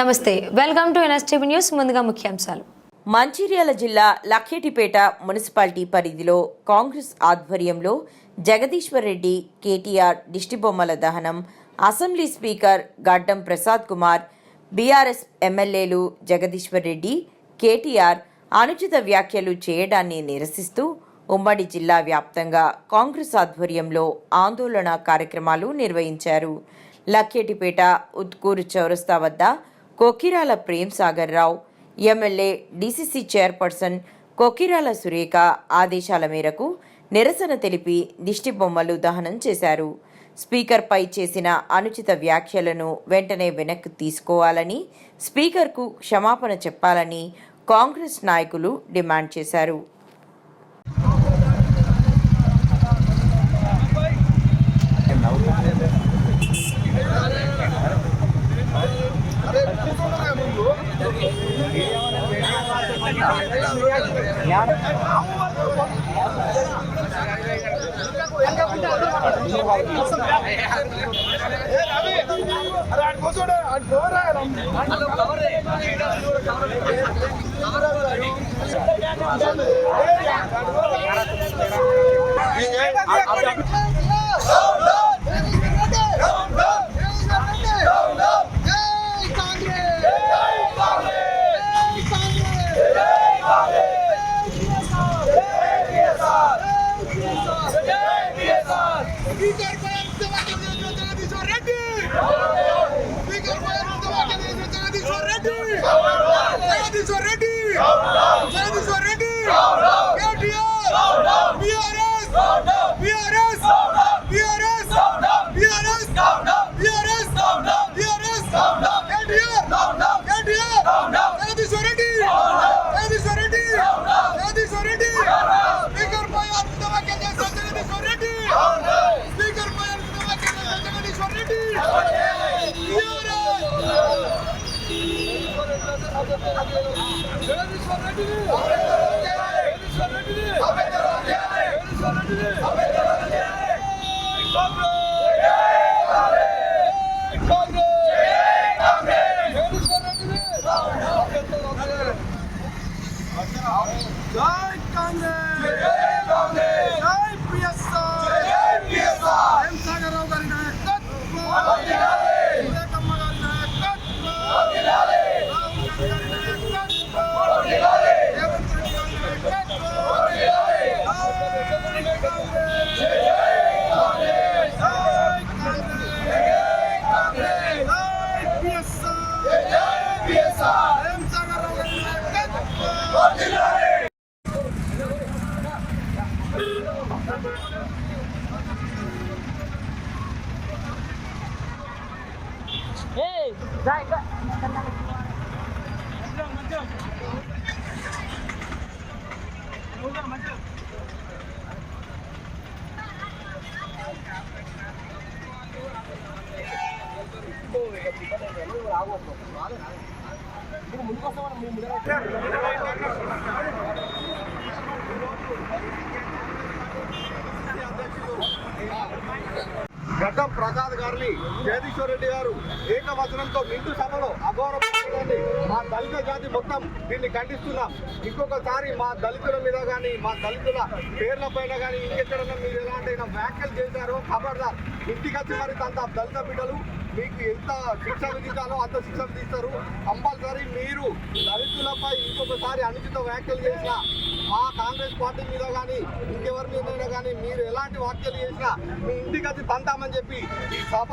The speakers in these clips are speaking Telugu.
నమస్తే వెల్కమ్ టు ఎన్ఎస్టీవీ న్యూస్ ముందుగా ముఖ్యాంశాలు. మంచిర్యాల జిల్లా లఖ్యటిపేట మున్సిపాలిటీ పరిధిలో కాంగ్రెస్ ఆధ్వర్యంలో జగదీశ్వర్ రెడ్డి కేటీఆర్ దిష్టిబొమ్మల దహనం అసెంబ్లీ స్పీకర్ గడ్డం ప్రసాద్ కుమార్ బీఆర్ఎస్ ఎమ్మెల్యేలు జగదీశ్వర్ రెడ్డి కేటీఆర్ అనుచిత వ్యాఖ్యలు చేయడాన్ని నిరసిస్తూ ఉమ్మడి జిల్లా వ్యాప్తంగా కాంగ్రెస్ ఆధ్వర్యంలో ఆందోళన కార్యక్రమాలు నిర్వహించారు. లఖ్యేటిపేట ఉత్కూరు చౌరస్తా వద్ద Kokirala Prem Sagar Rao MLA DCC chairperson Kokirala Surekha ఆదేశాల మేరకు నిరసన తెలిపి దిష్టి బొమ్మలు దహనం చేశారు. స్పీకర్పై చేసిన అనుచిత వ్యాఖ్యలను వెంటనే వెనక్కి తీసుకోవాలని స్పీకర్కు క్షమాపణ చెప్పాలని కాంగ్రెస్ నాయకులు డిమాండ్ చేశారు. Speaker Jagadishwar Reddy Jagadishwar Reddy Jagadishwar Reddy KTR BRS BRS BRS BRS BRS BRS KTR KTR Jagadishwar Reddy Jagadishwar Reddy Jagadishwar Reddy speaker పై జగదీశ్వర్ రెడ్డి Yeah. గడ్డం ప్రసాద్ గారిని జగదీశ్వర్ రెడ్డి గారు ఏకవచనంతో నిండు సభలో అగౌరవండి మా దళిత జాతి మొత్తం దీన్ని ఖండిస్తున్నాం. ఇంకొకసారి మా దళితుల మీద కానీ మా దళితుల పేర్ల పైన కానీ ఇంకెక్కడన్నా మీరు ఎలాంటి వ్యాఖ్యలు చేశారో ఖబర్దార్ ఇంటికి వచ్చి మరి తంత దళిత బిడ్డలు మీకు ఎంత శిక్ష విధించాలో అంత శిక్ష విధిస్తారు. కంపల్సరీ మీరు దళితులపై ఇంకొక ఇంకొకసారి అనుచిత వ్యాఖ్యలు చేసిన మా కాంగ్రెస్ పార్టీ మీద కానీ ఇంకెవరి మీద కానీ మీరు ఎలాంటి వ్యాఖ్యలు చేసినా మీ ఇంటికి అది తంతామని చెప్పి ఈ సభ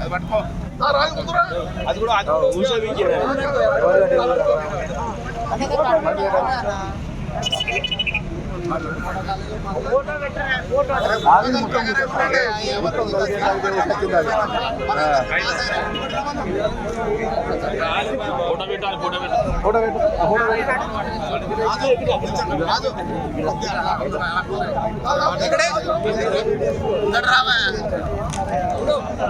అది పట్టుకో అది కూడా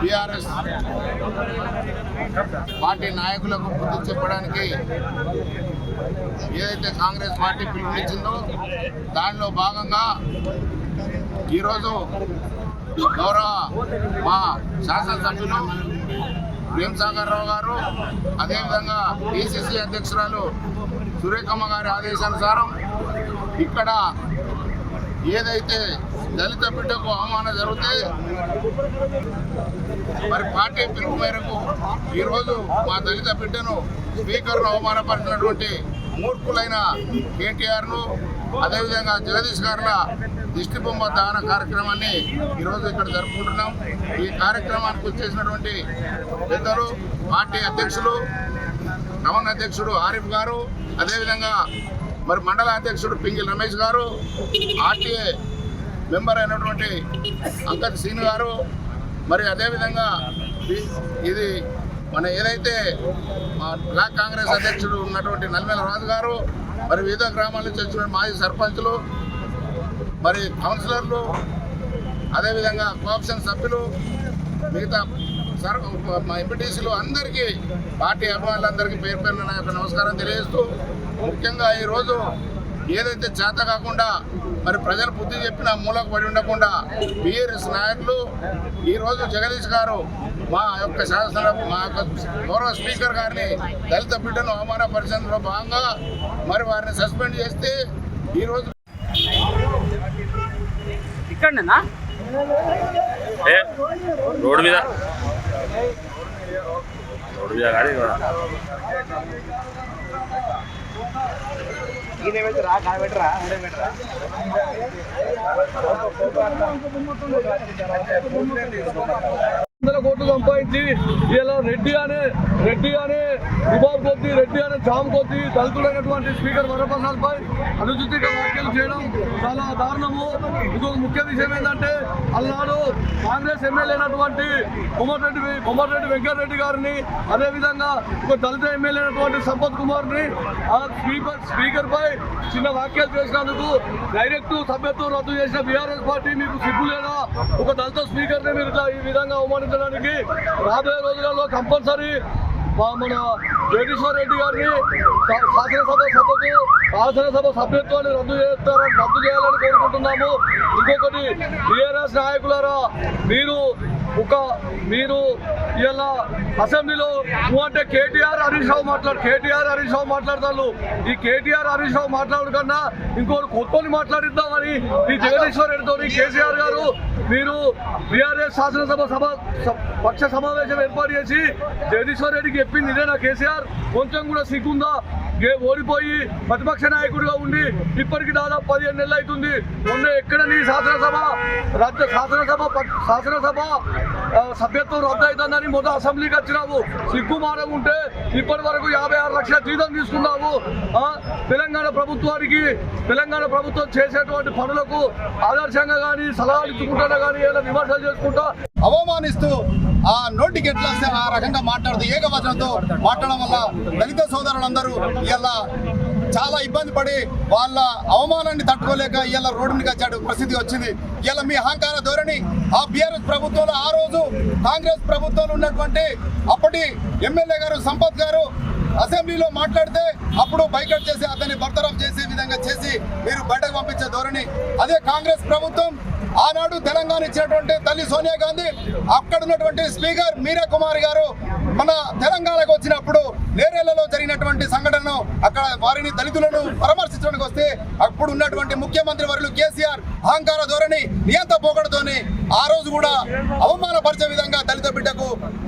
టిఆర్ఎస్ పార్టీ నాయకులకు బుద్ధి చెప్పడానికి ఏదైతే కాంగ్రెస్ పార్టీ పిలుపునిచ్చిందో దానిలో భాగంగా ఈరోజు గౌరవ మా శాసనసభ్యులు ప్రేమ్సాగర్ రావు గారు అదేవిధంగా పిసిసి అధ్యక్షురాలు సురేఖమ్మ గారి ఆదేశానుసారం ఇక్కడ ఏదైతే దళిత బిడ్డకు అవమానం జరిగితే మరి పార్టీ పిలుపు మేరకు ఈరోజు మా దళిత బిడ్డను స్పీకర్ను అవమానపరిచినటువంటి మూర్ఖులైన కేటీఆర్ను అదేవిధంగా జగదీష్ గారుల దిష్టిబొమ్మ దాన కార్యక్రమాన్ని ఈరోజు ఇక్కడ జరుపుకుంటున్నాం. ఈ కార్యక్రమానికి వచ్చేసినటువంటి పెద్దలు పార్టీ అధ్యక్షులు టౌన్ అధ్యక్షుడు ఆరిఫ్ గారు అదేవిధంగా మరి మండల అధ్యక్షుడు పింగి రమేష్ గారు ఆర్టీఏ మెంబర్ అయినటువంటి అంకత్ సీన్ గారు మరి అదేవిధంగా ఇది మన ఏదైతే మా బ్లాక్ కాంగ్రెస్ అధ్యక్షుడు ఉన్నటువంటి నల్మెల రాజు గారు మరి వివిధ గ్రామాల నుంచి వచ్చిన మాజీ సర్పంచులు మరి కౌన్సిలర్లు అదేవిధంగా కోఆప్షన్ సభ్యులు మిగతా సర్ మా ఎంపీటీసీలు అందరికీ పార్టీ అభిమానులందరికీ పేరు పేరున నా యొక్క నమస్కారం తెలియజేస్తూ ముఖ్యంగా ఈరోజు ఏదైతే చేత కాకుండా మరి ప్రజలు బుద్ధి చెప్పిన మూలకు పడి ఉండకుండా బీఆర్ఎస్ నాయకులు ఈరోజు జగదీష్ గారు మా యొక్క శాసన మా యొక్క గౌరవ స్పీకర్ గారిని దళిత బిడ్డను అవమానపరిచేందులో భాగంగా మరి వారిని సస్పెండ్ చేస్తే ఈరోజు ఇక్కడనేనా? రోడ్డు మీద. రోడ్డు మీద గాడి వందల కోట్లు సంపాదించి ఇలా రెడ్డి అనే రెడ్డి అనే రుబాబ్ కొద్ది రెడ్డి అనే జామ్ కొద్ది దళితుడైనటువంటి స్పీకర్ వరప్రసాద్ పై అనుచిత వ్యాఖ్యలు చేయడం చాలా దారుణము. ఇంకొక ముఖ్య విషయం ఏంటంటే అల్లాడు కాంగ్రెస్ ఎమ్మెల్యే అయినటువంటి కొమటిరెడ్డి కొమటిరెడ్డి వెంకటరెడ్డి గారిని అదేవిధంగా ఒక దళిత ఎమ్మెల్యే అయినటువంటి సంపత్ కుమార్ని ఆ స్పీకర్ స్పీకర్ పై చిన్న వ్యాఖ్యలు చేసినందుకు డైరెక్ట్ సభ్యత్వం రద్దు చేసిన బీఆర్ఎస్ పార్టీ మీకు సిగ్గు లేదా? ఒక దళిత స్పీకర్ని మీరు ఈ విధంగా పరిష్కరించడానికి రాబోయే రోజులలో కంపల్సరీ మన జగదీశ్వర్ రెడ్డి గారిని శాసనసభ సభకు శాసనసభ సభ్యత్వాన్ని రద్దు చేస్తారని రద్దు చేయాలని కోరుకుంటున్నాము. ఇంకొకటి టీఆర్ఎస్ నాయకులారా మీరు ఒక మీరు ఇలా అసెంబ్లీలో నువ్వు అంటే కేటీఆర్ హరీష్ రావు మాట్లాడు కేటీఆర్ హరీష్ రావు మాట్లాడతాను ఈ కేటీఆర్ హరీష్ రావు మాట్లాడు కన్నా ఇంకోటి కొత్తని మాట్లాడిద్దామని ఈ జగదీశ్వర్ రెడ్డితో కేసీఆర్ గారు మీరు బీఆర్ఎస్ శాసనసభ సభ పక్ష సమావేశం ఏర్పాటు చేసి జగదీశ్వర్ రెడ్డికి చెప్పింది ఇదేనా కేసీఆర్? కొంచెం కూడా సిగ్గుందా? ఓడిపోయి ప్రతిపక్ష నాయకుడిగా ఉండి ఇప్పటికి దాదాపు పదిహేను నెలలు అవుతుంది. మొన్న ఎక్కడ నీ శాసనసభ? రద్దు శాసనసభ ప- శాసనసభ సభ్యత్వం రద్దు అవుతుందని మొదటి అసెంబ్లీకి వచ్చినావు. సిగ్గుమారం ఉంటే ఇప్పటి వరకు యాభై ఆరు లక్షల జీతం తీసుకున్నావు. తెలంగాణ ప్రభుత్వానికి తెలంగాణ ప్రభుత్వం చేసేటువంటి పనులకు ఆదర్శంగా కానీ సలహాలు ఇచ్చుకుంటా కానీ ఏదైనా విమర్శలు చేసుకుంటా అవమానిస్తూ ఆ నోటికి ఎట్లా ఆ రకంగా మాట్లాడుతూ ఏకవచనంతో మాట్లాడడం వల్ల దళిత సోదరులందరూ ఇలా చాలా ఇబ్బంది పడి వాళ్ళ అవమానాన్ని తట్టుకోలేక ఇలా రోడ్డు మీదకి వచ్చాడు. పరిస్థితి వచ్చింది. ఇలా మీ అహంకార ధోరణి ఆ బీఆర్ఎస్ ప్రభుత్వంలో ఆ రోజు కాంగ్రెస్ ప్రభుత్వంలో ఉన్నటువంటి అప్పటి ఎమ్మెల్యే గారు సంపత్ గారు అసెంబ్లీలో మాట్లాడితే అప్పుడు బైకట్ చేసి అతన్ని బర్తరఫ్ చేసే విధంగా చేసి మీరు బయటకు పంపించే ధోరణి. అదే కాంగ్రెస్ ప్రభుత్వం ఆనాడు తెలంగాణ ఇచ్చినటువంటి తల్లి సోనియా గాంధీ అక్కడ ఉన్నటువంటి స్పీకర్ మీరా కుమార్ గారు మన తెలంగాణకు వచ్చినప్పుడు నేరేళ్ళలో జరిగినటువంటి సంఘటనను అక్కడ వారిని దళితులను పరామర్శించడానికి వస్తే అప్పుడు ఉన్నటువంటి ముఖ్యమంత్రి వర్యులు కేసీఆర్ అహంకార ధోరణి నియంత పోకడతోని ఆ రోజు కూడా అవమానపరిచే విధంగా దళిత బిడ్డ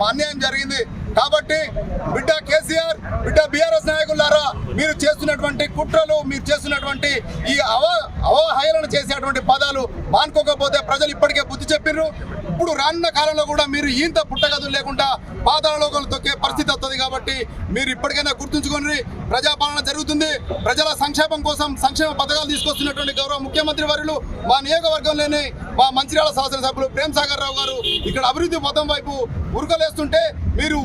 మా అన్యాయం జరిగింది. కాబట్టి బిడ్డ కేసీఆర్ బిడ్డ బీఆర్ఎస్ నాయకులారా మీరు చేస్తున్నటువంటి కుట్రలు మీరు చేస్తున్నటువంటి ఈ అవ అవహేళన చేసేటువంటి పదాలు మానుకోకపోతే ప్రజలు ఇప్పటికే బుద్ధి చెప్పిర్రు. ఇప్పుడు రానున్న కాలంలో కూడా మీరు ఈంత పుట్టగదులు లేకుండా పాతాళలోకాలు తొక్కే పరిస్థితి వస్తుంది కాబట్టి మీరు ఇప్పటికైనా గుర్తుంచుకొని ప్రజాపాలన జరుగుతుంది. ప్రజల సంక్షేమం కోసం సంక్షేమ పథకాలు తీసుకొస్తున్నటువంటి గౌరవ ముఖ్యమంత్రి వర్యులు మా నియోజకవర్గంలోని మా మంచిర్యాల శాసనసభ్యులు ప్రేమ్ సాగర్ రావు గారు ఇక్కడ అభివృద్ధి పథం వైపు ఉరకలేస్తుంటే మీరు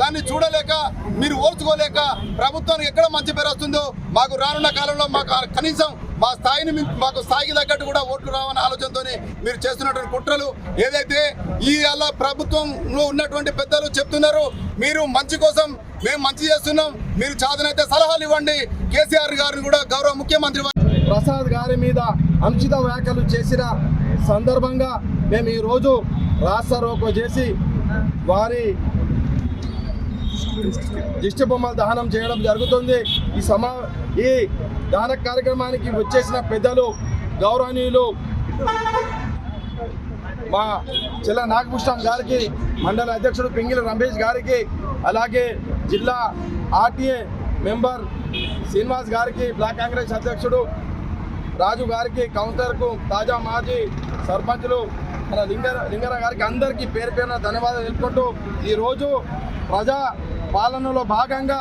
దాన్ని చూడలేక మీరు ఓర్చుకోలేక ప్రభుత్వానికి ఎక్కడ మంచి పేరు వస్తుందో మాకు రానున్న కాలంలో మాకు కనీసం మా స్థాయిని మీ- మాకు స్థాయికి తగ్గట్టు కూడా ఓట్లు రావని ఆలోచనతోనే మీరు చేస్తున్నటువంటి కుట్రలు ఏదైతే ఈ అలా ప్రభుత్వంలో ఉన్నటువంటి పెద్దలు చెప్తున్నారు మీరు మంచి కోసం మేము మంచి చేస్తున్నాం. మీరు చాదనైతే సలహాలు ఇవ్వండి. కేసీఆర్ గారిని కూడా గౌరవ ముఖ్యమంత్రి ప్రసాద్ గారి మీద అనుచిత వ్యాఖ్యలు చేసిన సందర్భంగా మేము ఈరోజు రాస్తా రోకో చేసి వారి దిష్టి బొమ్మలు దహనం చేయడం జరుగుతుంది. ఈ సమా ఈ దాన కార్యక్రమానికి వచ్చేసిన పెద్దలు గౌరవనీయులు మా చెల్ల నాగభూషణం గారికి మండల అధ్యక్షుడు పింగిల రమేష్ గారికి అలాగే జిల్లా ఆర్టీఏ మెంబర్ శ్రీనివాస్ గారికి బ్లాక్ కాంగ్రెస్ అధ్యక్షుడు రాజు గారికి కౌన్సిలర్కు తాజా మాజీ సర్పంచ్లు మన లింగర లింగర గారికి అందరికీ పేరు పేరున ధన్యవాదాలు తెలుపుకుంటూ ఈరోజు ప్రజా పాలనలో భాగంగా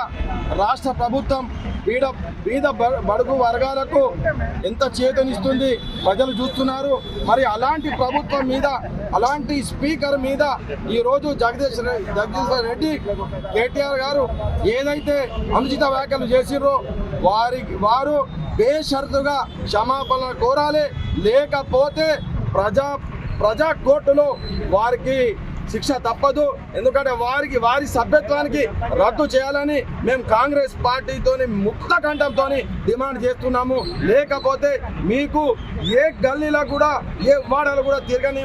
రాష్ట్ర ప్రభుత్వం బీడ బీద బడుగు వర్గాలకు ఎంత చేతనిస్తుంది ప్రజలు చూస్తున్నారు. మరి అలాంటి ప్రభుత్వం మీద అలాంటి స్పీకర్ మీద ఈరోజు జగదీష్ రె- జగదీశ్వర్ రెడ్డి కేటీఆర్ గారు ఏదైతే అనుచిత వ్యాఖ్యలు చేసిర్రో వారి వారు బేషరతుగా క్షమాపణ కోరాలి. లేకపోతే ప్రజా ప్రజా కోర్టులో వారికి శిక్ష తప్పదు. ఎందుకంటే వారికి వారి సభ్యత్వానికి రద్దు చేయాలని మేము కాంగ్రెస్ పార్టీతోని ముక్త కంఠంతో డిమాండ్ చేస్తున్నాము. లేకపోతే మీకు ఏ గల్లీలో కూడా ఏ వాడలో కూడా తిరగని